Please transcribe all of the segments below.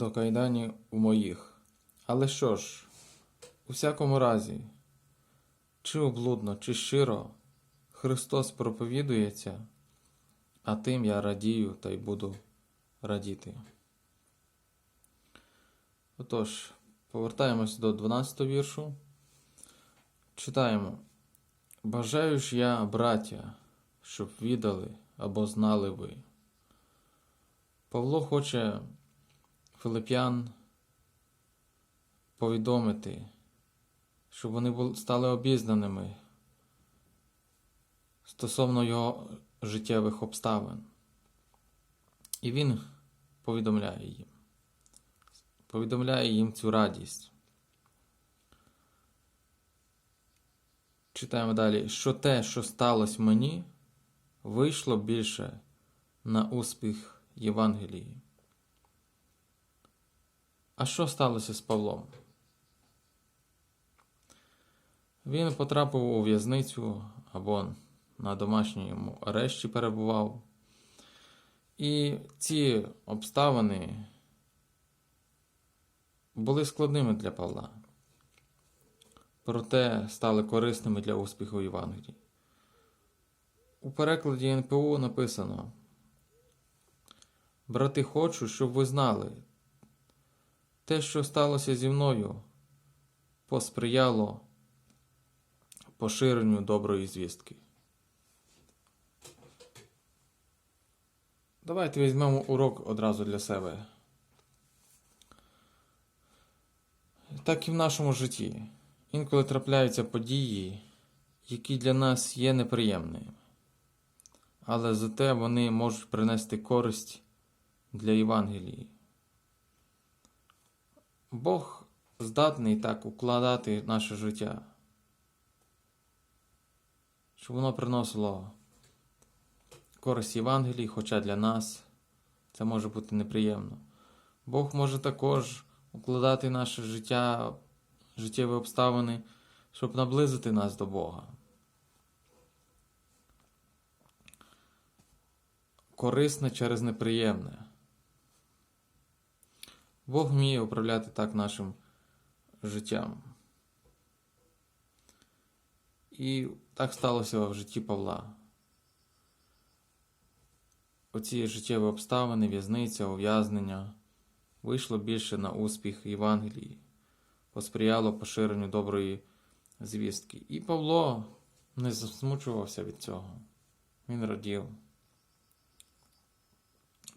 до кайданів у моїх. Але що ж, у всякому разі, чи облудно, чи щиро, Христос проповідується, а тим я радію та й буду радіти. Отож, повертаємось до 12 віршу. Читаємо. Бажаю ж я, браття, щоб віддали або знали ви. Павло хоче Филип'ян повідомити, щоб вони стали обізнаними стосовно його життєвих обставин. І він повідомляє їм. Повідомляє їм цю радість. Читаємо далі. Що те, що сталося мені, вийшло більше на успіх Євангелії. А що сталося з Павлом? Він потрапив у в'язницю або на домашньому арешті перебував. І ці обставини були складними для Павла, проте стали корисними для успіху Євангелії. У перекладі НПУ написано: Брати, хочу, щоб ви знали, те, що сталося зі мною, посприяло поширенню доброї звістки. Давайте візьмемо урок одразу для себе. Так і в нашому житті. Інколи трапляються події, які для нас є неприємними, але зате вони можуть принести користь для Євангелії. Бог здатний так укладати наше життя, щоб воно приносило користь Євангелії, хоча для нас це може бути неприємно. Бог може також укладати наше життя, життєві обставини, щоб наблизити нас до Бога. Корисне через неприємне. Бог вміє управляти так нашим життям. І так сталося в житті Павла. Оці життєві обставини, в'язниця, ув'язнення вийшло більше на успіх Євангелії, посприяло поширенню доброї звістки. І Павло не засмучувався від цього. Він радів.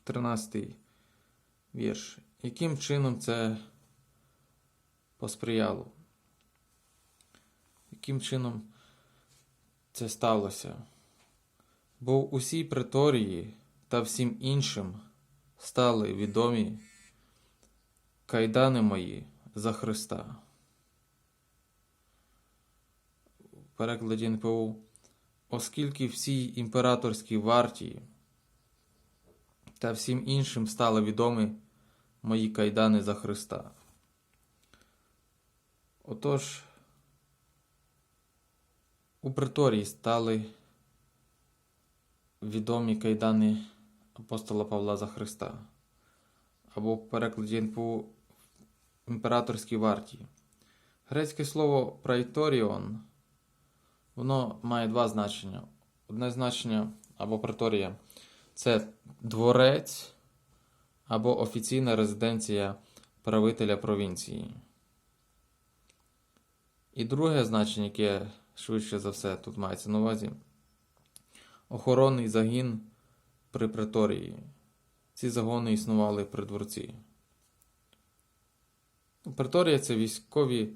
13 вірш. Яким чином це посприяло? Яким чином це сталося? Бо в усій преторії та всім іншим стали відомі кайдани мої за Христа. Перекладі НПУ, оскільки всій імператорській варті та всім іншим стали відомі мої кайдани за Христа. Отож, у приторії стали відомі кайдани апостола Павла за Христа, або в перекладі НПУ імператорській варті. Грецьке слово прайторіон, воно має два значення. Одне значення або преторія це дворець або офіційна резиденція правителя провінції. І друге значення, яке швидше за все тут мається на увазі, охоронний загін при преторії. Ці загони існували при дворці. Преторія це військові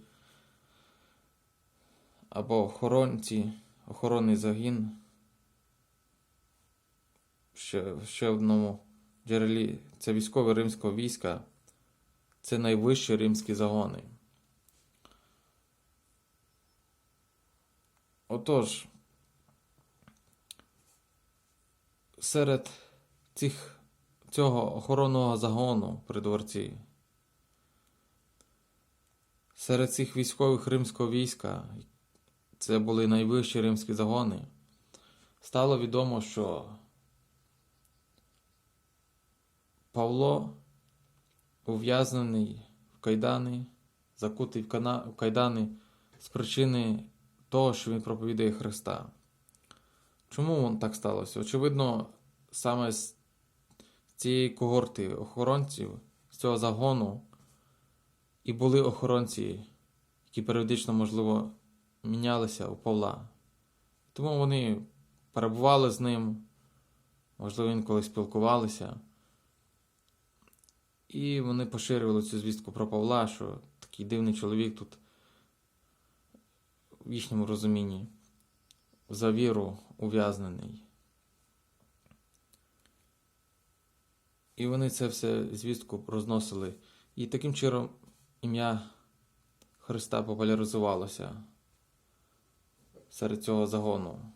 або охоронці, охоронний загін. Ще, ще одному джерелі це військове римського війська. Це найвищі римські загони. Отож, серед цих, цього охоронного загону при дворці, серед цих військових римського війська, це були найвищі римські загони, стало відомо, що Павло ув'язнений в кайдани, закутий в, кана... в кайдани з причини того, що він проповідує Христа. Чому так сталося? Очевидно, саме з цієї когорти охоронців, з цього загону, і були охоронці, які періодично, можливо, мінялися у Павла. Тому вони перебували з ним, можливо, інколи спілкувалися. І вони поширювали цю звістку про Павла, що такий дивний чоловік тут в їхньому розумінні за віру ув'язнений. І вони це все звістку розносили. І таким чином ім'я Христа популяризувалося серед цього загону.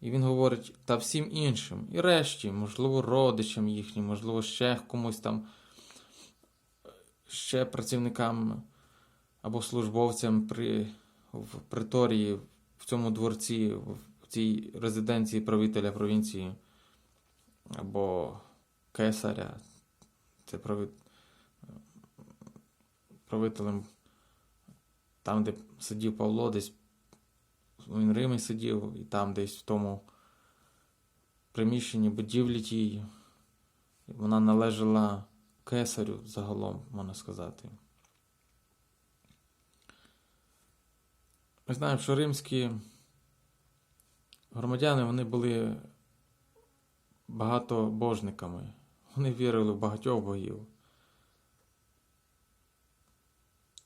І він говорить, та всім іншим, і решті, можливо, родичам їхнім, можливо, ще комусь там, ще працівникам або службовцям при, в приторії, в цьому дворці, в цій резиденції правителя провінції або кесаря, це прави, правителем там, де сидів Павло, десь він Римі сидів, і там десь в тому приміщенні будівлі тій, вона належала кесарю загалом, можна сказати. Ми знаємо, що римські громадяни вони були багатобожниками. Вони вірили в багатьох богів.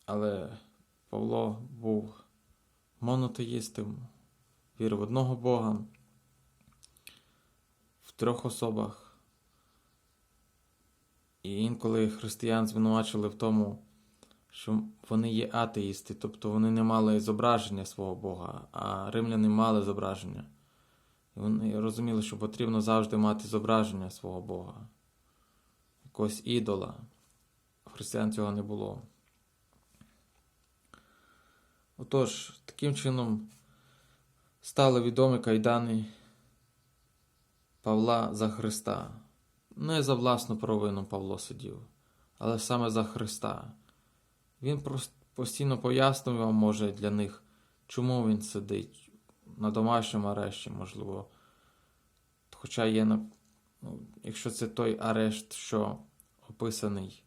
Але Павло був монотеїстом, вірив в одного Бога в трьох особах. І інколи християн звинувачили в тому, що вони є атеїсти, тобто вони не мали зображення свого Бога, а римляни мали зображення. І вони розуміли, що потрібно завжди мати зображення свого Бога, якогось ідола. У християн цього не було. Отож, таким чином стали відомі кайдани Павла за Христа. Не за власну провину Павло сидів, але саме за Христа. Він постійно пояснював, може, для них, чому він сидить на домашньому арешті, можливо. Хоча є, ну, якщо це той арешт, що описаний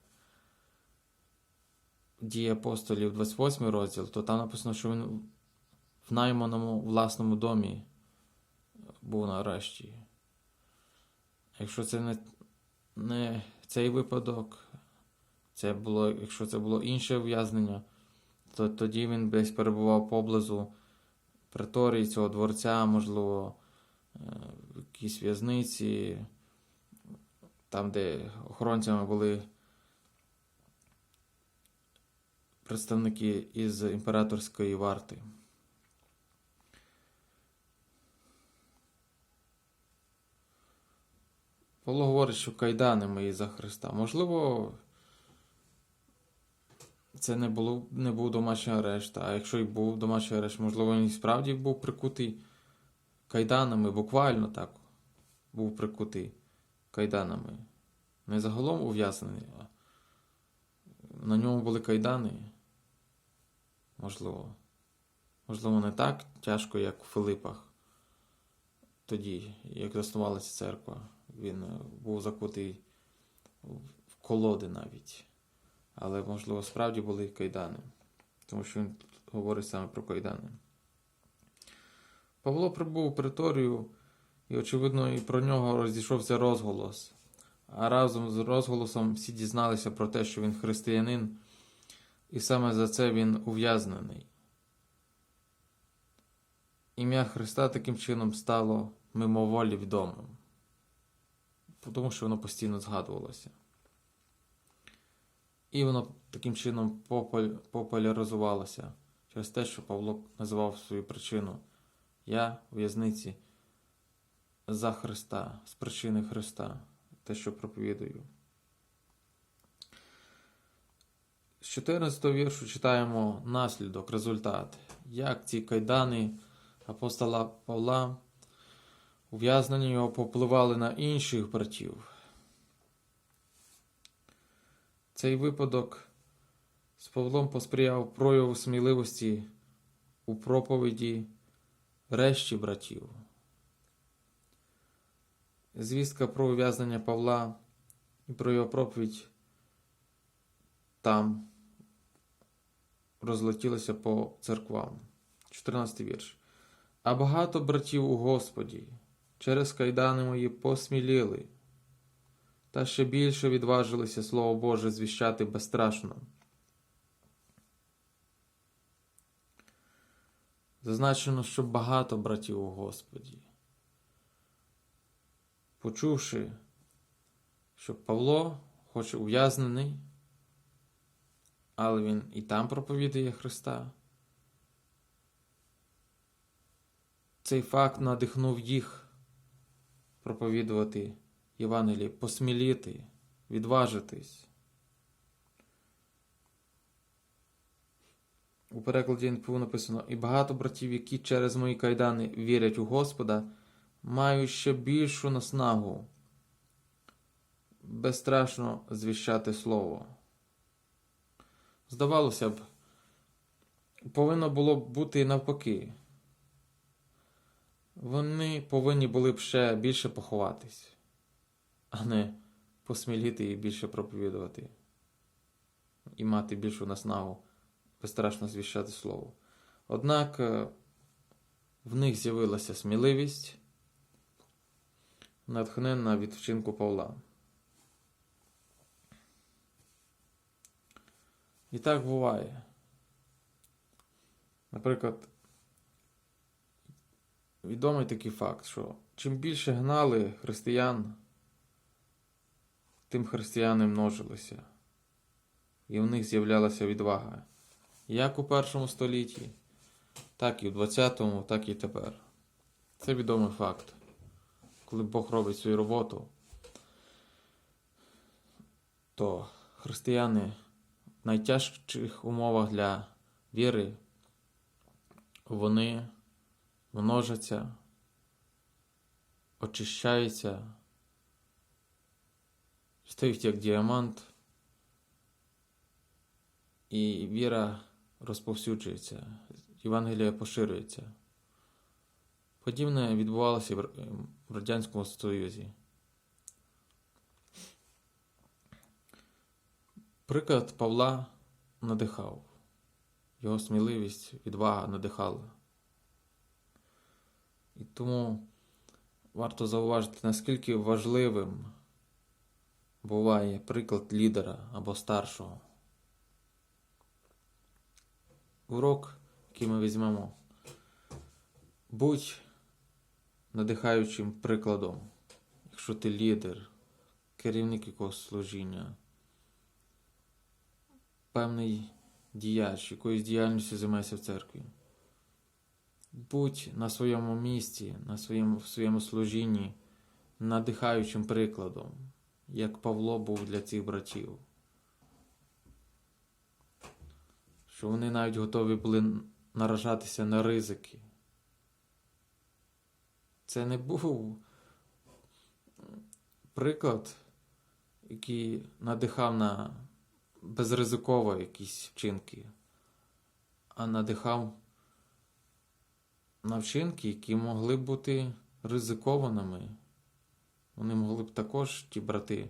дії апостолів 28 розділ, то там написано, що він в найманому власному домі був на арешті. Якщо це не, не цей випадок, це було, якщо це було інше ув'язнення, то тоді він десь перебував поблизу приторії цього дворця, можливо, е, в якійсь в'язниці, там, де охоронцями були представники із імператорської варти. Павло говорить, що кайдани мої за Христа. Можливо, це не, було, не був домашній арешт, а якщо й був домашній арешт, можливо, він і справді був прикутий кайданами, буквально так. Був прикутий кайданами. Не загалом ув'язнений, а на ньому були кайдани. Можливо. Можливо, не так тяжко, як у Филипах. Тоді, як заснувалася церква, він е, був закутий в колоди навіть. Але, можливо, справді були кайдани. Тому що він говорить саме про кайдани. Павло прибув у приторію, і, очевидно, і про нього розійшовся розголос. А разом з розголосом всі дізналися про те, що він християнин, і саме за це він ув'язнений. Ім'я Христа таким чином стало мимоволі відомим, тому що воно постійно згадувалося. І воно таким чином популяризувалося через те, що Павло називав свою причину Я у в'язниці за Христа, з причини Христа, те, що проповідую. З 14 віршу читаємо наслідок, результат, як ці кайдани апостола Павла, ув'язнення його попливали на інших братів. Цей випадок з Павлом посприяв прояву сміливості у проповіді решті братів. Звістка про ув'язнення Павла і про його проповідь там розлетілося по церквам. 14 вірш. А багато братів у Господі через кайдани мої посміліли, та ще більше відважилися Слово Боже звіщати безстрашно. Зазначено, що багато братів у Господі. Почувши, що Павло, хоч ув'язнений, але він і там проповідує Христа. Цей факт надихнув їх проповідувати Євангеліє, посміліти, відважитись. У перекладі НПУ написано: І багато братів, які через мої кайдани вірять у Господа, мають ще більшу наснагу безстрашно звіщати Слово. Здавалося б, повинно було б бути навпаки. Вони повинні були б ще більше поховатись, а не посміліти і більше проповідувати, і мати більшу наснагу безстрашно звіщати слово. Однак е, в них з'явилася сміливість, натхненна від вчинку Павла. І так буває. Наприклад, відомий такий факт, що чим більше гнали християн, тим християни множилися, і в них з'являлася відвага. Як у першому столітті, так і в 20-му, так і тепер. Це відомий факт. Коли Бог робить свою роботу, то християни в найтяжчих умовах для віри вони множаться, очищаються, стають як діамант, і віра розповсюджується, Євангелія поширюється. Подібне відбувалося в в Радянському Союзі. Приклад Павла надихав, його сміливість, відвага надихала. І тому варто зауважити, наскільки важливим буває приклад лідера або старшого. Урок, який ми візьмемо, будь надихаючим прикладом, якщо ти лідер, керівник якогось служіння, певний діяч, якоюсь діяльністю займається в церкві. Будь на своєму місці, на своєму, в своєму служінні надихаючим прикладом, як Павло був для цих братів. Що вони навіть готові були наражатися на ризики. Це не був приклад, який надихав на безризиково якісь вчинки, а надихав на вчинки, які могли бути ризикованими. Вони могли б також, ті брати,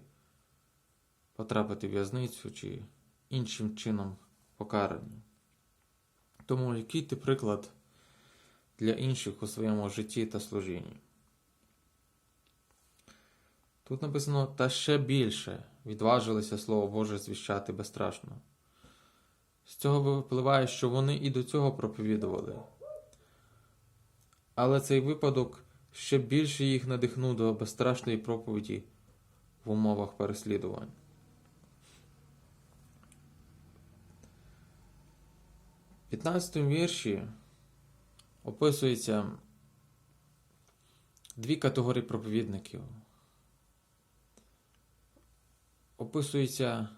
потрапити в в'язницю чи іншим чином покарані. Тому який ти приклад для інших у своєму житті та служінні? Тут написано та ще більше відважилися Слово Боже звіщати безстрашно. З цього випливає, що вони і до цього проповідували. Але цей випадок ще більше їх надихнув до безстрашної проповіді в умовах переслідувань. В 15 вірші описується дві категорії проповідників описується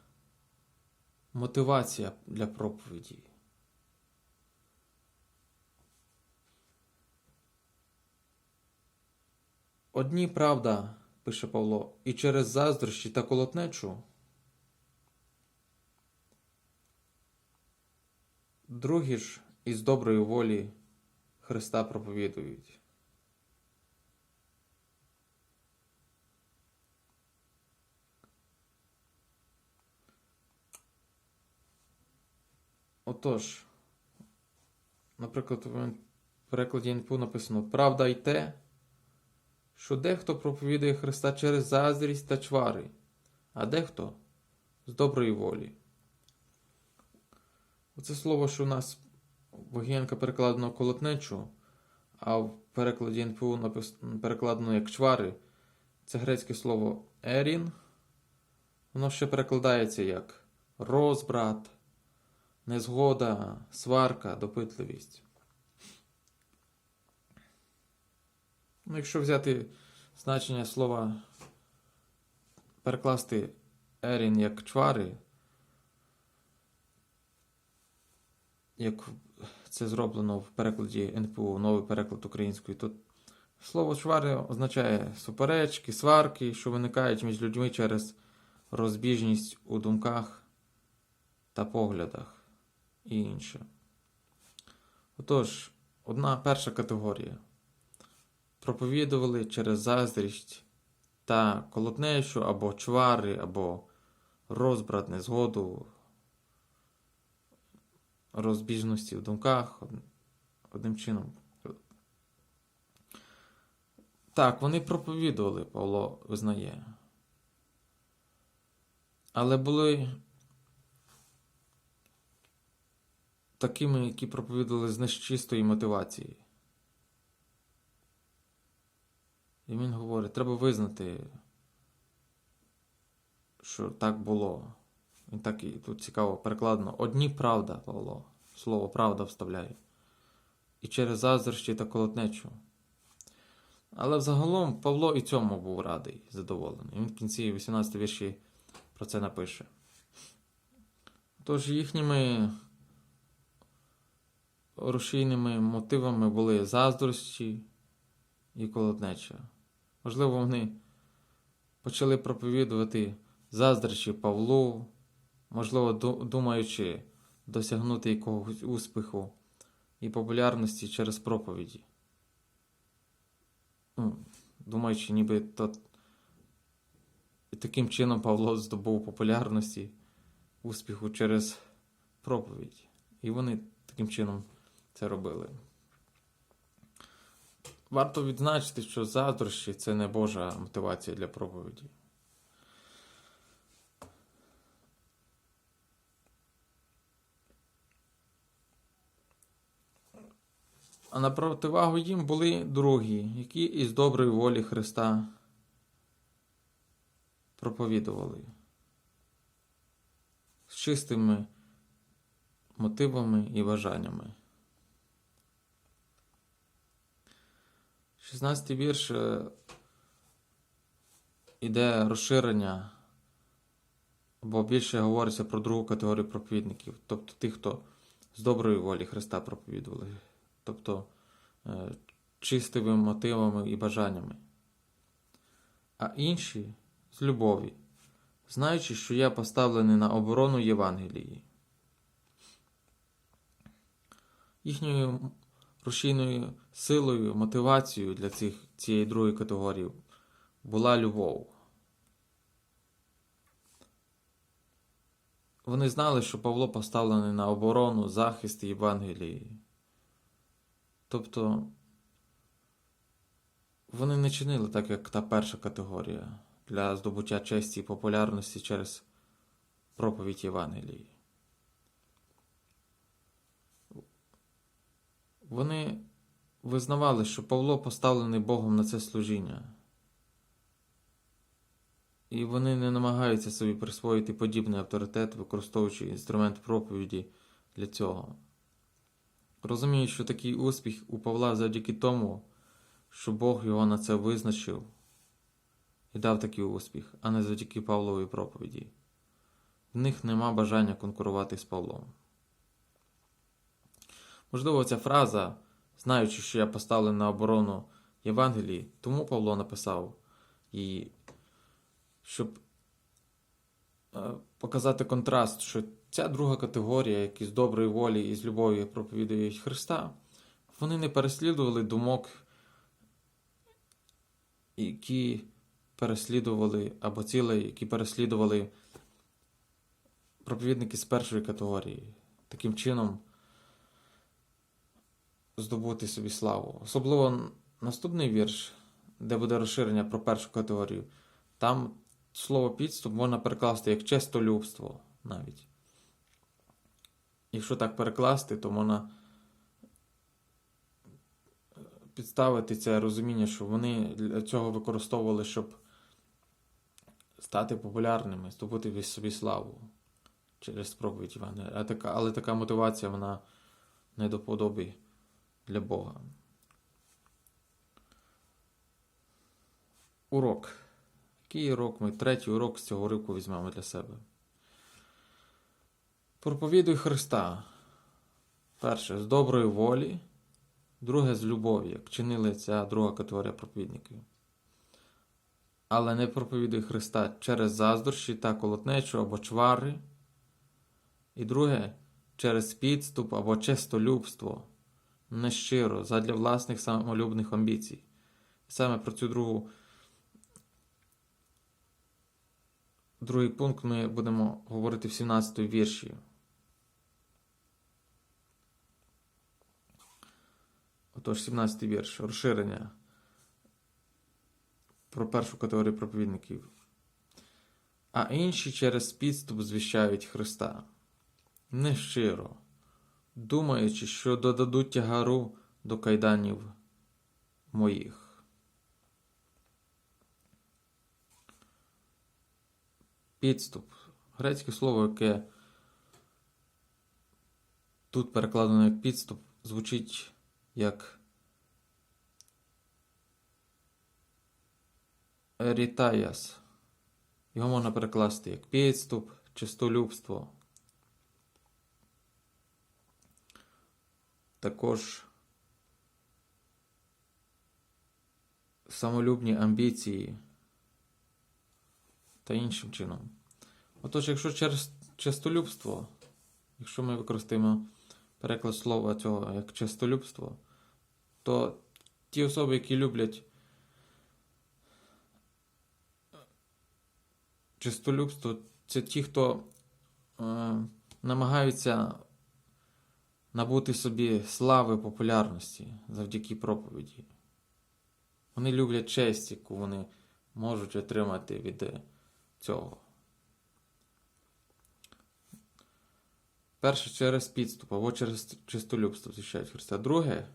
мотивація для проповіді. Одні правда, пише Павло, і через заздрощі та колотнечу. Другі ж із доброї волі Христа проповідують. Отож, наприклад, в перекладі НПУ написано Правда й те, що дехто проповідує Христа через заздрість та чвари, а дехто з доброї волі. Оце слово, що у нас Вогієнка перекладено колотнечу, а в перекладі НПУ напис- перекладено як чвари, це грецьке слово ерін. Воно ще перекладається як розбрат, незгода, сварка, допитливість. Ну, якщо взяти значення слова перекласти ерін як чвари, як це зроблено в перекладі НПУ, новий переклад української, то слово чвари означає суперечки, сварки, що виникають між людьми через розбіжність у думках та поглядах і інше. Отож, одна перша категорія. Проповідували через заздрість та колотнечу або чвари, або розбрат, незгоду, розбіжності в думках. Одним чином. Так, вони проповідували, Павло визнає. Але були такими, які проповідували з нечистої мотивації. І він говорить, треба визнати, що так було. Він так і тут цікаво перекладено. Одні правда, Павло. Слово правда вставляє. І через заздрощі та колотнечу. Але взагалом Павло і цьому був радий, задоволений. Він в кінці 18 вірші про це напише. Тож їхніми рушійними мотивами були заздрощі і колотнеча. Можливо, вони почали проповідувати заздрощі Павлу, можливо, думаючи досягнути якогось успіху і популярності через проповіді. Ну, думаючи, ніби то таким чином Павло здобув популярності, успіху через проповідь. І вони таким чином це робили. Варто відзначити, що заздрощі це не Божа мотивація для проповіді. А на противагу їм були другі, які із доброї волі Христа проповідували з чистими мотивами і бажаннями. 16 вірш е, іде розширення, бо більше говориться про другу категорію проповідників, тобто тих, хто з доброї волі Христа проповідували, тобто е, чистими мотивами і бажаннями. А інші з любові, знаючи, що я поставлений на оборону Євангелії. Їхньою рушійною силою, мотивацією для цих, цієї другої категорії була любов. Вони знали, що Павло поставлений на оборону, захист Євангелії. Тобто вони не чинили так, як та перша категорія для здобуття честі і популярності через проповідь Євангелії. Вони визнавали, що Павло поставлений Богом на це служіння. І вони не намагаються собі присвоїти подібний авторитет, використовуючи інструмент проповіді для цього. Розуміють, що такий успіх у Павла завдяки тому, що Бог його на це визначив і дав такий успіх, а не завдяки Павловій проповіді. В них нема бажання конкурувати з Павлом. Можливо, ця фраза, знаючи, що я поставлений на оборону Євангелії, тому Павло написав її, щоб показати контраст, що ця друга категорія, які з доброї волі і з любов'ю проповідують Христа, вони не переслідували думок, які переслідували, або цілей, які переслідували проповідники з першої категорії. Таким чином здобути собі славу. Особливо наступний вірш, де буде розширення про першу категорію. Там слово підступ можна перекласти як честолюбство навіть. Якщо так перекласти, то можна е, підставити це розуміння, що вони для цього використовували, щоб стати популярними, здобути собі славу через проповідь така, але така мотивація вона не до подоби для Бога. Урок. Який урок ми? Третій урок з цього уривку візьмемо для себе. Проповідуй Христа. Перше, з доброї волі. Друге, з любові, як чинили ця друга категорія проповідників. Але не проповідуй Христа через заздрощі та колотнечу або чвари. І друге, через підступ або честолюбство, нещиро, задля власних самолюбних амбіцій. Саме про цю другу Другий пункт ми будемо говорити в 17 вірші. Отож, 17 вірш. Розширення про першу категорію проповідників. А інші через підступ звіщають Христа. Нещиро, думаючи, що додадуть тягару до кайданів моїх. Підступ. Грецьке слово, яке тут перекладено як підступ, звучить як ерітаяс. Його можна перекласти як підступ, чистолюбство. Також самолюбні амбіції та іншим чином. Отож, якщо через честолюбство, якщо ми використаємо переклад слова цього як честолюбство, то ті особи, які люблять честолюбство, це ті, хто е, намагаються набути собі слави популярності завдяки проповіді. Вони люблять честь, яку вони можуть отримати від цього. Перше через підступ або через чистолюбство звіщають Христа. Друге